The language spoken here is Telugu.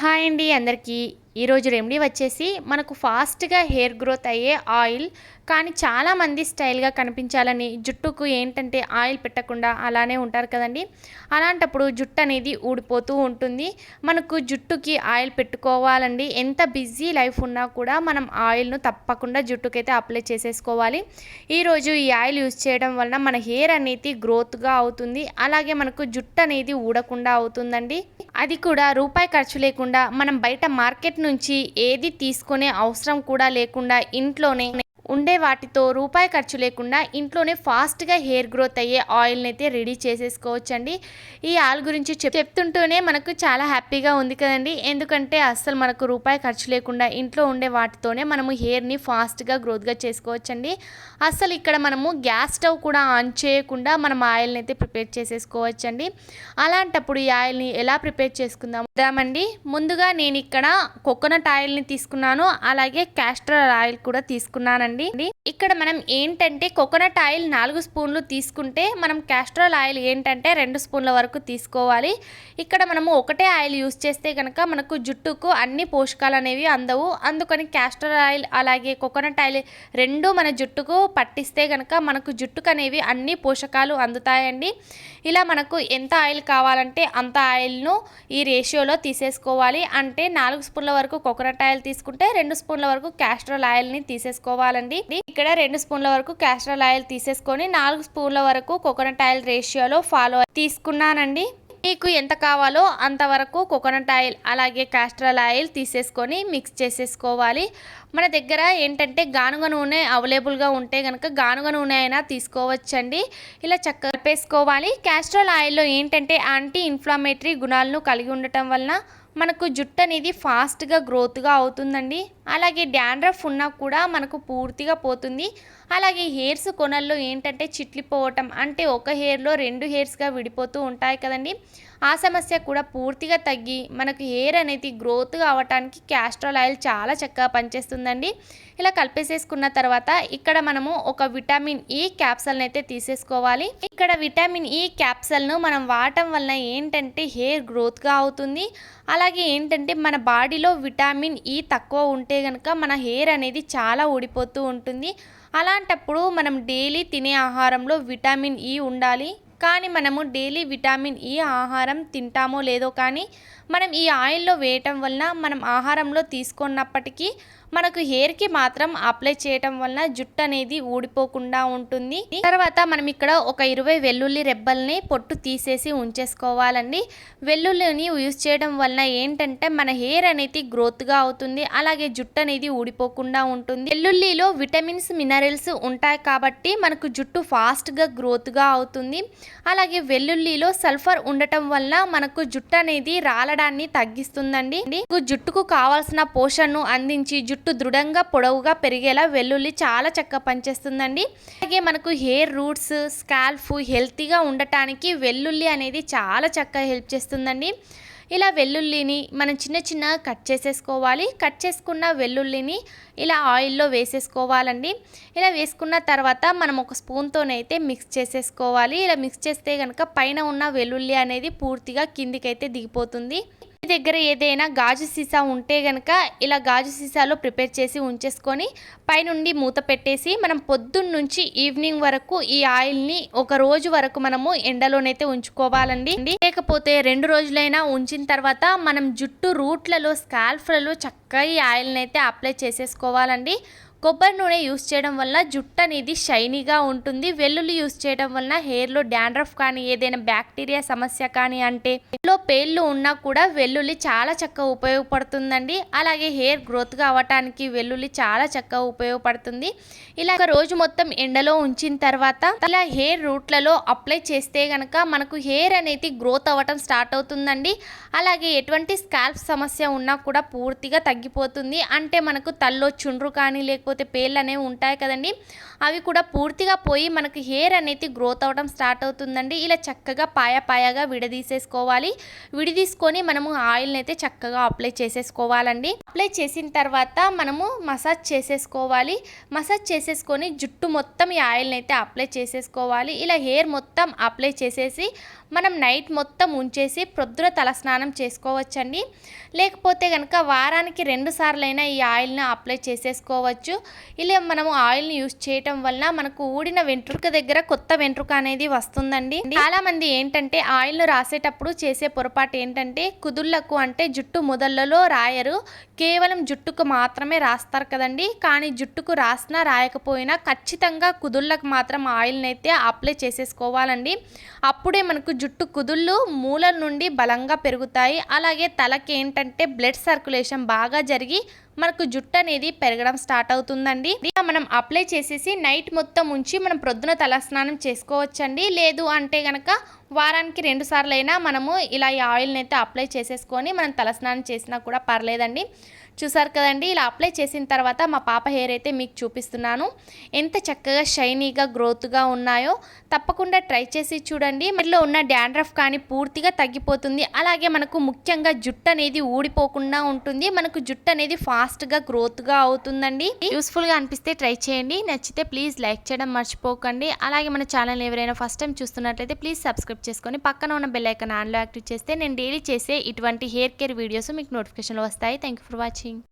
హాయ్ అండి అందరికీ. ఈరోజు రెమెడీ వచ్చేసి మనకు ఫాస్ట్గా హెయిర్ గ్రోత్ అయ్యే ఆయిల్ కానీ చాలామంది స్టైల్గా కనిపించాలని జుట్టుకు ఏంటంటే ఆయిల్ పెట్టకుండా అలానే ఉంటారు కదండి. అలాంటప్పుడు జుట్టు అనేది ఊడిపోతూ ఉంటుంది. మనకు జుట్టుకి ఆయిల్ పెట్టుకోవాలండి. ఎంత బిజీ లైఫ్ ఉన్నా కూడా మనం ఆయిల్ను తప్పకుండా జుట్టుకైతే అప్లై చేసేసుకోవాలి. ఈరోజు ఈ ఆయిల్ యూస్ చేయడం వలన మన హెయిర్ అనేది గ్రోత్గా అవుతుంది. అలాగే మనకు జుట్టు అనేది ఊడకుండా అవుతుందండి. అది కూడా రూపాయి ఖర్చు లేకుండా మనం బయట మార్కెట్ నుంచి ఏది తీసుకునే అవసరం కూడా లేకుండా ఇంట్లోనే ఉండే వాటితో రూపాయి ఖర్చు లేకుండా ఇంట్లోనే ఫాస్ట్గా హెయిర్ గ్రోత్ అయ్యే ఆయిల్ని అయితే రెడీ చేసేసుకోవచ్చండి. ఈ ఆయిల్ గురించి చెప్ చెప్తుంటూనే మనకు చాలా హ్యాపీగా ఉంది కదండి. ఎందుకంటే అస్సలు మనకు రూపాయి ఖర్చు లేకుండా ఇంట్లో ఉండే వాటితోనే మనము హెయిర్ని ఫాస్ట్గా గ్రోత్గా చేసుకోవచ్చండి. అస్సలు ఇక్కడ మనము గ్యాస్ స్టవ్ కూడా ఆన్ చేయకుండా మనం ఆయిల్ని అయితే ప్రిపేర్ చేసేసుకోవచ్చండి. అలాంటప్పుడు ఈ ఆయిల్ని ఎలా ప్రిపేర్ చేసుకుందాం దామండి ముందుగా నేను ఇక్కడ కోకోనట్ ఆయిల్ని తీసుకున్నాను. అలాగే క్యాస్టర్ ఆయిల్ కూడా తీసుకున్నానండి. ఇక్కడ మనం ఏంటంటే కోకోనట్ ఆయిల్ నాలుగు స్పూన్లు తీసుకుంటే మనం క్యాస్ట్రాల్ ఆయిల్ ఏంటంటే రెండు స్పూన్ల వరకు తీసుకోవాలి. ఇక్కడ మనము ఒకటే ఆయిల్ యూస్ చేస్తే కనుక మనకు జుట్టుకు అన్ని పోషకాలు అనేవి అందవు. అందుకని క్యాస్టర్ ఆయిల్ అలాగే కోకోనట్ ఆయిల్ రెండు మన జుట్టుకు పట్టిస్తే కనుక మనకు జుట్టుకు అనేవి అన్ని పోషకాలు అందుతాయండి. ఇలా మనకు ఎంత ఆయిల్ కావాలంటే అంత ఆయిల్ను ఈ రేషియోలో తీసేసుకోవాలి. అంటే నాలుగు స్పూన్ల వరకు కోకోనట్ ఆయిల్ తీసుకుంటే రెండు స్పూన్ల వరకు క్యాస్ట్రాల్ ఆయిల్ని తీసేసుకోవాలండి. ఇక్కడ రెండు స్పూన్ల వరకు క్యాస్ట్రాల్ ఆయిల్ తీసేసుకొని నాలుగు స్పూన్ల వరకు కోకోనట్ ఆయిల్ రేషియోలో ఫాలో తీసుకున్నానండి. మీకు ఎంత కావాలో అంతవరకు కోకోనట్ ఆయిల్ అలాగే క్యాస్ట్రాల్ ఆయిల్ తీసేసుకొని మిక్స్ చేసేసుకోవాలి. మన దగ్గర ఏంటంటే గానుగ నూనె అవైలబుల్గా ఉంటే కనుక గానుగ నూనె అయినా తీసుకోవచ్చండి. ఇలా చక్కగా కలిపేసుకోవాలి. క్యాస్ట్రల్ ఆయిల్లో ఏంటంటే యాంటీ ఇన్ఫ్లమేటరీ గుణాలను కలిగి ఉండటం వలన మనకు జుట్టు అనేది ఫాస్ట్గా గ్రోత్గా అవుతుందండి. అలాగే డాండ్రఫ్ ఉన్నా కూడా మనకు పూర్తిగా పోతుంది. అలాగే హెయిర్స్ కొనల్లో ఏంటంటే చిట్లిపోవటం అంటే ఒక హెయిర్లో రెండు హెయిర్స్గా విడిపోతూ ఉంటాయి కదండి. ఆ సమస్య కూడా పూర్తిగా తగ్గి మనకు హెయిర్ అనేది గ్రోత్గా అవ్వటానికి క్యాస్ట్రాల్ ఆయిల్ చాలా చక్కగా పనిచేస్తుందండి. ఇలా కలిపేసేసుకున్న తర్వాత ఇక్కడ మనము ఒక విటమిన్ ఈ క్యాప్సల్ని అయితే తీసేసుకోవాలి. ఇక్కడ విటమిన్ ఈ క్యాప్సల్ను మనం వాడటం వలన ఏంటంటే హెయిర్ గ్రోత్గా అవుతుంది. అలాగే ఏంటంటే మన బాడీలో విటమిన్ ఈ తక్కువ ఉంటే కనుక మన హెయిర్ అనేది చాలా ఊడిపోతూ ఉంటుంది. అలాంటప్పుడు మనం డైలీ తినే ఆహారంలో విటమిన్ ఈ ఉండాలి. కానీ మనము డైలీ విటమిన్ ఈ ఆహారం తింటామో లేదో కానీ మనం ఈ ఆయిల్లో వేయటం వలన మనం ఆహారంలో తీసుకున్నప్పటికీ మనకు హెయిర్కి మాత్రం అప్లై చేయటం వలన జుట్టు అనేది ఊడిపోకుండా ఉంటుంది. తర్వాత మనం ఇక్కడ ఒక ఇరవై వెల్లుల్లి రెబ్బల్ని పొట్టు తీసేసి ఉంచేసుకోవాలండి. వెల్లుల్లిని యూజ్ చేయడం వలన ఏంటంటే మన హెయిర్ అనేది గ్రోత్గా అవుతుంది అలాగే జుట్టు అనేది ఊడిపోకుండా ఉంటుంది. వెల్లుల్లిలో విటమిన్స్ మినరల్స్ ఉంటాయి కాబట్టి మనకు జుట్టు ఫాస్ట్గా గ్రోత్గా అవుతుంది. అలాగే వెల్లుల్లిలో సల్ఫర్ ఉండటం వల్ల మనకు జుట్టు అనేది రాలడాన్ని తగ్గిస్తుందండి. జుట్టుకు కావాల్సిన పోషణను అందించి జుట్టు దృఢంగా పొడవుగా పెరిగేలా వెల్లుల్లి చాలా చక్కగా పనిచేస్తుందండి. అలాగే మనకు హెయిర్ రూట్స్ స్కాల్ఫ్ హెల్తీగా ఉండటానికి వెల్లుల్లి అనేది చాలా చక్కగా హెల్ప్ చేస్తుందండి. ఇలా వెల్లుల్లిని మనం చిన్న చిన్న కట్ చేసేసుకోవాలి. కట్ చేసుకున్న వెల్లుల్లిని ఇలా ఆయిల్లో వేసేసుకోవాలండి. ఇలా వేసుకున్న తర్వాత మనం ఒక స్పూన్తోనైతే మిక్స్ చేసేసుకోవాలి. ఇలా మిక్స్ చేస్తే కనుక పైన ఉన్న వెల్లుల్లి అనేది పూర్తిగా కిందికైతే దిగిపోతుంది. దగ్గర ఏదైనా గాజు సీసా ఉంటే కనుక ఇలా గాజు సీసాలో ప్రిపేర్ చేసి ఉంచేసుకొని పైనుండి మూత పెట్టేసి మనం పొద్దున్న నుంచి ఈవినింగ్ వరకు ఈ ఆయిల్ని ఒక రోజు వరకు మనము ఎండలోనైతే ఉంచుకోవాలండి. లేకపోతే రెండు రోజులైనా ఉంచిన తర్వాత మనం జుట్టు రూట్లలో స్కాల్ఫ్లలో చక్కగా ఈ ఆయిల్ని అయితే అప్లై చేసేసుకోవాలండి. కొబ్బరి నూనె యూస్ చేయడం వల్ల జుట్టు అనేది షైనీగా ఉంటుంది. వెల్లుల్లి యూస్ చేయడం వలన హెయిర్లో డాండ్రఫ్ కానీ ఏదైనా బ్యాక్టీరియా సమస్య కానీ అంటే లో పేర్లు ఉన్నా కూడా వెల్లుల్లి చాలా చక్కగా ఉపయోగపడుతుందండి. అలాగే హెయిర్ గ్రోత్గా అవ్వటానికి వెల్లుల్లి చాలా చక్కగా ఉపయోగపడుతుంది. ఇలా ఒక రోజు మొత్తం ఎండలో ఉంచిన తర్వాత ఇలా హెయిర్ రూట్లలో అప్లై చేస్తే కనుక మనకు హెయిర్ అనేది గ్రోత్ అవ్వటం స్టార్ట్ అవుతుందండి. అలాగే ఎటువంటి స్కాల్ప్ సమస్య ఉన్నా కూడా పూర్తిగా తగ్గిపోతుంది. అంటే మనకు తల్లో చుండ్రు కానీ లేకపోతే లేకపోతే పేర్లు అనేవి ఉంటాయి కదండి. అవి కూడా పూర్తిగా పోయి మనకి హెయిర్ అనేది గ్రోత్ అవడం స్టార్ట్ అవుతుందండి. ఇలా చక్కగా పాయ పాయగా విడదీసేసుకోవాలి. విడిదీసుకొని మనము ఆయిల్ని అయితే చక్కగా అప్లై చేసేసుకోవాలండి. అప్లై చేసిన తర్వాత మనము మసాజ్ చేసేసుకోవాలి. మసాజ్ చేసేసుకొని జుట్టు మొత్తం ఈ ఆయిల్ని అయితే అప్లై చేసేసుకోవాలి. ఇలా హెయిర్ మొత్తం అప్లై చేసేసి మనం నైట్ మొత్తం ఉంచేసి ప్రొద్దున తలస్నానం చేసుకోవచ్చండి. లేకపోతే కనుక వారానికి రెండు సార్లైనా ఈ ఆయిల్ని అప్లై చేసేసుకోవచ్చు. ఇలా మనము ఆయిల్ని యూస్ చేయటం వల్ల మనకు ఊడిన వెంట్రుక దగ్గర కొత్త వెంట్రుక అనేది వస్తుందండి. చాలా మంది ఏంటంటే ఆయిల్ను రాసేటప్పుడు చేసే పొరపాటు ఏంటంటే కుదుళ్ళకు అంటే జుట్టు మొదళ్ళలో రాయరు. కేవలం జుట్టుకు మాత్రమే రాస్తారు కదండి. కానీ జుట్టుకు రాసినా రాయకపోయినా ఖచ్చితంగా కుదుళ్ళకు మాత్రం ఆయిల్ని అయితే అప్లై చేసేసుకోవాలండి. అప్పుడే మనకు జుట్టు కుదుళ్ళు మూల నుండి బలంగా పెరుగుతాయి. అలాగే తలకి ఏంటంటే బ్లడ్ సర్క్యులేషన్ బాగా జరిగి మనకు జుట్టు అనేది పెరగడం స్టార్ట్ అవుతుంది. ఇలా మనం అప్లై చేసేసి నైట్ మొత్తం ఉంచి మనం ప్రొద్దున తలస్నానం చేసుకోవచ్చండి. లేదు అంటే గనక వారానికి రెండు సార్లు అయినా మనము ఇలా ఈ ఆయిల్ని అయితే అప్లై చేసేసుకొని మనం తలస్నానం చేసినా కూడా పర్లేదండి. చూసారు కదండి ఇలా అప్లై చేసిన తర్వాత మా పాప హెయిర్ అయితే మీకు చూపిస్తున్నాను. ఎంత చక్కగా షైనీగా గ్రోత్గా ఉన్నాయో తప్పకుండా ట్రై చేసి చూడండి. మీలో ఉన్న డాండ్రఫ్ కానీ పూర్తిగా తగ్గిపోతుంది. అలాగే మనకు ముఖ్యంగా జుట్టు అనేది ఊడిపోకుండా ఉంటుంది. మనకు జుట్టు అనేది ఫాస్ట్గా గ్రోత్గా అవుతుందండి. యూస్ఫుల్గా అనిపిస్తే ట్రై చేయండి. నచ్చితే ప్లీజ్ లైక్ చేయడం మర్చిపోకండి. అలాగే మన ఛానల్ ఎవరైనా ఫస్ట్ టైం చూస్తున్నట్లయితే ప్లీజ్ సబ్స్క్రైబ్ చేసుకొని పక్కన ఉన్న బెల్ ఐకాన్ ఆన్లో యాక్టివ్ చేస్తే నేను డైలీ చేసే ఇటువంటి హెయిర్ కేర్ వీడియోస్ మీకు నోటిఫికేషన్లో వస్తాయి. Thank you for watching